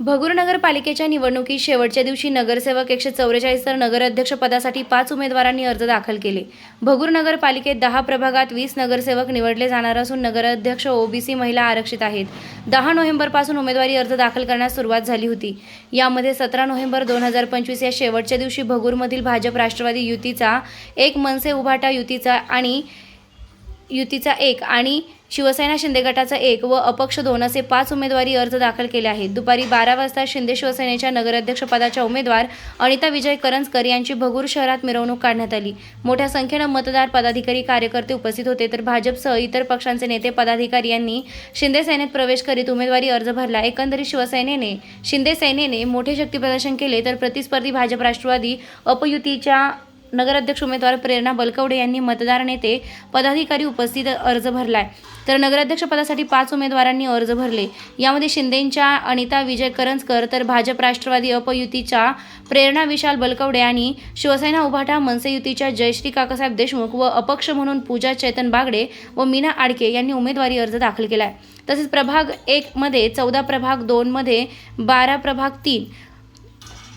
भगूर नगरपालिकेच्या निवडणुकीत शेवटच्या दिवशी नगरसेवक एकशे चौवेचाळीस तर नगराध्यक्षपदासाठी पाच उमेदवारांनी अर्ज दाखल केले. भगूर नगरपालिकेत दहा प्रभागात वीस नगरसेवक निवडले जाणार असून नगराध्यक्ष ओबीसी महिला आरक्षित आहेत. दहा नोव्हेंबरपासून उमेदवारी अर्ज दाखल करण्यास सुरुवात झाली होती. यामध्ये सतरा नोव्हेंबर दोन हजार पंचवीस या शेवटच्या दिवशी भगूरमधील भाजप राष्ट्रवादी युतीचा एक मनसे उभाटा युतीचा आणि युतीचा एक आणि शिवसेना शिंदे गटाचा एक व अपक्ष दोन असे पाच उमेदवारी अर्ज दाखल केले आहेत. दुपारी बारा वाजता शिंदे शिवसेनेच्या नगराध्यक्षपदाच्या उमेदवार अनिता विजय करंजकर यांची भगूर शहरात मिरवणूक काढण्यात आली. मोठ्या संख्येनं मतदार पदाधिकारी कार्यकर्ते उपस्थित होते तर भाजपसह इतर पक्षांचे नेते पदाधिकारी यांनी शिंदे सेनेत प्रवेश करीत उमेदवारी अर्ज भरला. एकंदरीत शिवसेनेने शिंदे सेनेने मोठे शक्तीप्रदर्शन केले तर प्रतिस्पर्धी भाजप राष्ट्रवादी अपयुतीच्या नगराध्यक्ष उमेदवार प्रेरणा बलकवडे यांनी मतदार नेते पदाधिकारी उपस्थित अर्ज भरलाय. तर नगराध्यक्ष पदासाठी पाच उमेदवारांनी अर्ज भरले. यामध्ये शिंदेंच्या अनिता विजय करंजकर तर भाजप राष्ट्रवादी अपयुतीच्या प्रेरणा विशाल बलकवडे आणि शिवसेना उभाटा मनसे युतीच्या जयश्री काकासाहेब देशमुख व अपक्ष म्हणून पूजा चेतन बागडे व मीना आडके यांनी उमेदवारी अर्ज दाखल केलाय. तसेच प्रभाग एक मध्ये चौदा प्रभाग दोन मध्ये बारा प्रभाग तीन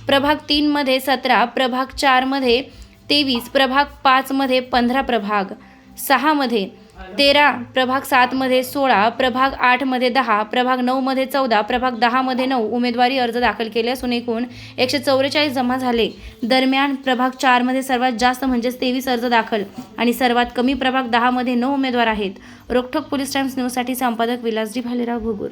प्रभाग तीनमध्ये सतरा प्रभाग चारमध्ये तेवीस प्रभाग पाचमध्ये पंधरा प्रभाग सहामध्ये तेरा प्रभाग सातमध्ये सोळा प्रभाग आठमध्ये दहा प्रभाग नऊमध्ये चौदा प्रभाग दहामध्ये नऊ उमेदवारी अर्ज दाखल केले असून एकूण एकशे चौवेचाळीस जमा झाले. दरम्यान प्रभाग चारमध्ये सर्वात जास्त म्हणजेच तेवीस अर्ज दाखल आणि सर्वात कमी प्रभाग दहामध्ये नऊ उमेदवार आहेत. रोखोक पोलीस टाइम्स न्यूजसाठी संपादक विलासजी भालेराव भुगूर